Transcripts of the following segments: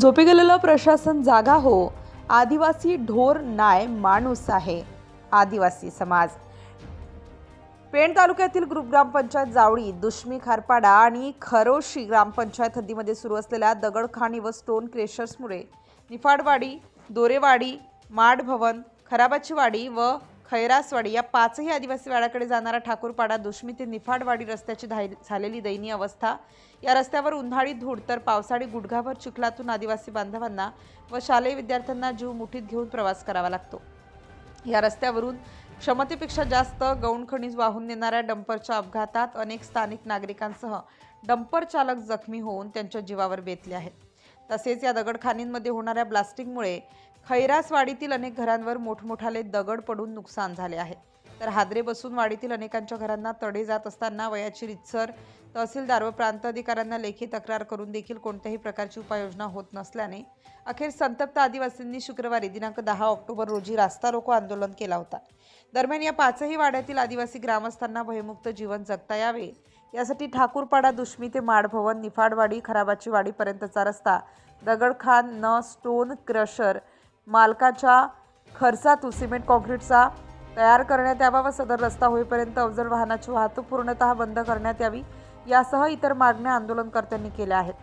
झोपी गेलेलं प्रशासन जागा हो. आदिवासी ढोर नाय माणूस आहे. आदिवासी समाज. पेण तालुक्यातील ग्रुप ग्रामपंचायत जावळी दुष्मी खारपाडा आणि खरोशी ग्रामपंचायत हद्दीमध्ये सुरू असलेल्या दगडखाणी व स्टोन क्रेशर्समुळे निफाडवाडी दोरेवाडी माडभवन खराबाचीवाडी खराबाची वाडी व खैरासवाडी या पाचही आदिवासी वाड्याकडे जाणारा ठाकूरपाडा दुष्मी ते निफाडवाडी रस्त्याची धाय झालेली दयनीय अवस्था. या रस्त्यावर उन्हाळी धूळ तर पावसाळी गुडघाभर चिखलातून आदिवासी बांधवांना व शालेय विद्यार्थ्यांना जीव मुठीत घेऊन प्रवास करावा लागतो. या रस्त्यावरून क्षमतेपेक्षा जास्त गौण खनिज वाहून नेणाऱ्या डंपरच्या अपघातात अनेक स्थानिक नागरिकांसह डंपर चालक जखमी होऊन त्यांच्या जीवावर बेतले आहेत. तसेच या दगडखानींमध्ये होणाऱ्या ब्लास्टिंगमुळे खैरासवाडीतील अनेक घरांवर मोठमोठाले दगड पडून नुकसान झाले आहे. तर हादरे बसून वाडीतील अनेकांच्या घरांना तडे जात असताना वयाची रितसर तहसीलदार व प्रांत अधिकाऱ्यांना लेखी तक्रार करून देखील कोणत्याही प्रकारची उपाययोजना होत नसल्याने अखेर संतप्त आदिवासींनी शुक्रवारी दिनांक दहा ऑक्टोबर रोजी रास्ता रोको आंदोलन केला होता. दरम्यान या पाचही वाड्यातील आदिवासी ग्रामस्थांना भयमुक्त जीवन जगता यावे यासाठी ठाकूरपाडा दुष्मी ते माडभवन निफाडवाडी खराबाची वाडीपर्यंतचा रस्ता दगडखान न स्टोन क्रशर मालकाच्या खर्चातून सिमेंट कॉन्क्रीटचा तयार करण्यात यावा व सदर रस्ता होईपर्यंत अवजड वाहनाची वाहतूक पूर्णतः बंद करण्यात यावी यासह इतर मागण्या आंदोलनकर्त्यांनी केल्या आहेत.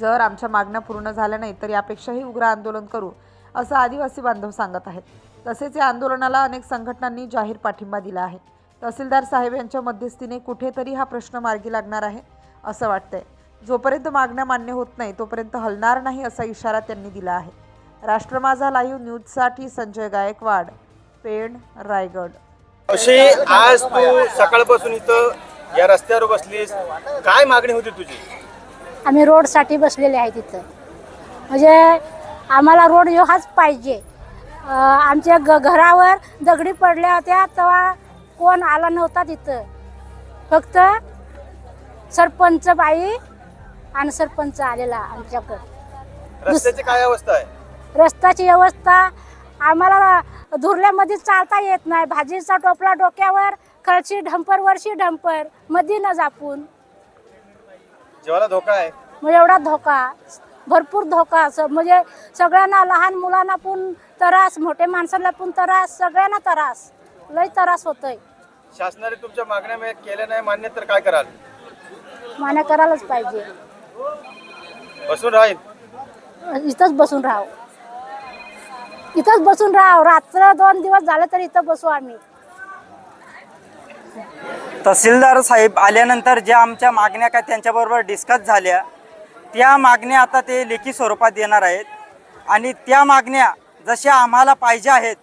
जर आमच्या मागण्या पूर्ण झाल्या नाही तर यापेक्षाही उग्र आंदोलन करू असं आदिवासी बांधव सांगत आहेत. तसेच या आंदोलनाला अनेक संघटनांनी जाहीर पाठिंबा दिला आहे. तहसीलदार साहेब यांच्या मध्यस्थीने कुठेतरी हा प्रश्न मार्गी लागणार आहे असं वाटतंय. जोपर्यंत मागण्या मान्य होत नाही तोपर्यंत हलणार नाही असा इशारा त्यांनी दिला आहे. राष्ट्र माझा लाईव्ह न्यूजसाठी संजय गायकवाड पेण रायगड. अशी आज तू सकाळपासून इथं या रस्त्यावर बसलीस. काय मागणी होती तुझी? आम्ही रोडसाठी बसलेले आहे तिथं. म्हणजे आम्हाला रोड ह्यो हाच पाहिजे. अं, आमच्या ग घरावर दगडी पडल्या होत्या तेव्हा कोण आला नव्हता तिथं. फक्त सरपंच बाई आणि सरपंच आलेला आमच्याकडं. रस्त्याची काय अवस्था आहे? रस्त्याची व्यवस्था आम्हाला धुरल्यामध्ये चालता येत नाही. भाजीचा टोपला डोक्यावर खळशी ढंपर वरशी ढंपरमध्ये न जापून धोका आहे? म्हणजे एवढा धोका भरपूर धोका असं. म्हणजे सगळ्यांना लहान मुलांना पण त्रास मोठे माणसाला पण त्रास सगळ्यांना त्रास. लय त्रास होतोय. शासनाने तुमच्या मागण्या मे- केल्या नाही मान्य तर काय कराल? मान्य करायलाच पाहिजे. बसून राहील इथंच बसून राहाव. इथंच बसून राहा रात्र दोन दिवस झालं तर इथं बसू आम्ही. तहसीलदार साहेब आल्यानंतर ज्या आमच्या मागण्या काय त्यांच्याबरोबर डिस्कस झाल्या त्या मागण्या आता ते लेखी स्वरूपात देणार आहेत. आणि त्या मागण्या जशा आम्हाला पाहिजे आहेत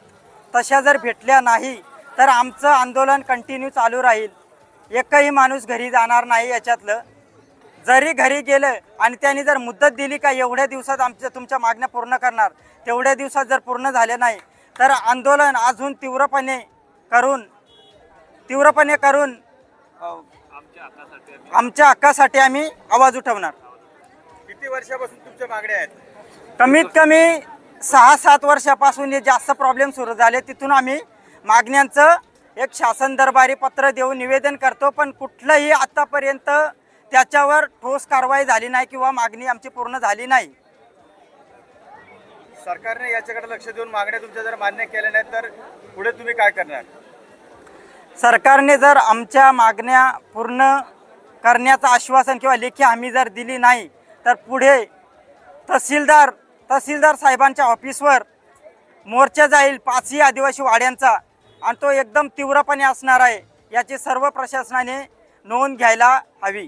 तशा जर भेटल्या नाही तर आमचं आंदोलन कंटिन्यू चालू राहील. एकही माणूस घरी जाणार नाही याच्यातलं. जरी घरी गेलं आणि त्यांनी जर मुदत दिली का एवढ्या दिवसात आमच्या तुमच्या मागण्या पूर्ण करणार तेवढ्या दिवसात जर पूर्ण झाले नाही तर आंदोलन अजून तीव्रपणे करून तीव्रपणे करून आमच्या हक्कासाठी आम्ही आवाज उठवणार. किती वर्षापासून तुमच्या मागण्या आहेत? कमीत कमी सहा सात वर्षापासून हे जास्त प्रॉब्लेम सुरू झाले. तिथून आम्ही मागण्यांचं एक शासन दरबारी पत्र देऊन निवेदन करतो पण कुठलंही आतापर्यंत त्याच्यावर ठोस कारवाई झाली नाही किंवा मागणी आमची पूर्ण झाली नाही. सरकारने याच्याकडे लक्ष देऊन मागण्या तुमच्या जर मान्य केल्या नाही तर पुढे तुम्ही काय करणार? सरकारने जर आमच्या मागण्या पूर्ण करण्याचं आश्वासन किंवा लेखी हमी जर दिली नाही तर पुढे तहसीलदार तहसीलदार साहेबांच्या ऑफिसवर मोर्चा जाईल पाचही आदिवासी वाड्यांचा आणि तो एकदम तीव्रपणे असणार आहे याची सर्व प्रशासनाने नोंद घ्यायला हवी.